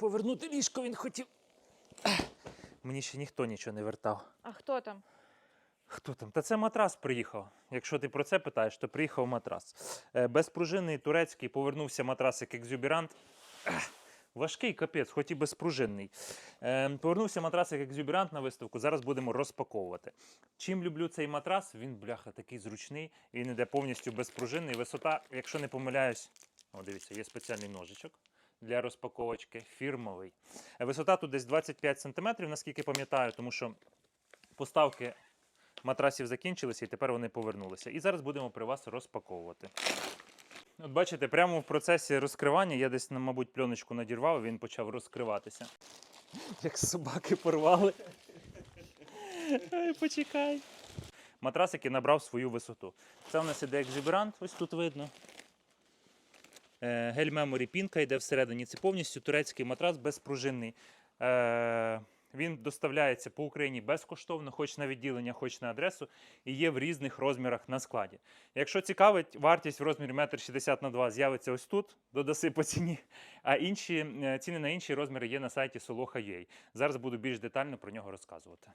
повернути ліжко він хотів. Мені ще ніхто нічого не вертав. А хто там? Хто там? Та це матрас приїхав. Якщо ти про це питаєш, то приїхав матрас. Е, Безпружинний турецький повернувся матрас як екзюбірант. Ех, Важкий капець, хоч і безпружинний. Е, повернувся матрас як екзюбірант на виставку. Зараз будемо розпаковувати. Чим люблю цей матрас? Він, бляха, такий зручний. Він іде повністю безпружинний. Висота, якщо не помиляюсь, о, дивіться, є спеціальний ножичок для розпаковочки, фірмовий. Висота тут десь 25 см, наскільки пам'ятаю, тому що поставки матрасів закінчилися і тепер вони повернулися. І зараз будемо при вас розпаковувати. От бачите, прямо в процесі розкривання я десь, мабуть, пленочку надірвав, і він почав розкриватися. Як собаки порвали. Ай, почекай. Матрас, який набрав свою висоту. Це у нас іде екзюберант, ось тут видно. Е, Гель Memory пінка йде всередині. Це повністю турецький матрас безпружинний. Е, Він доставляється по Україні безкоштовно, хоч на відділення, хоч на адресу, і є в різних розмірах на складі. Якщо цікавить, вартість в розмірі 1,60 на 2 з'явиться ось тут, додаси по ціні. А інші е, ціни на інші розміри є на сайті Soloha.ua. Зараз буду більш детально про нього розказувати.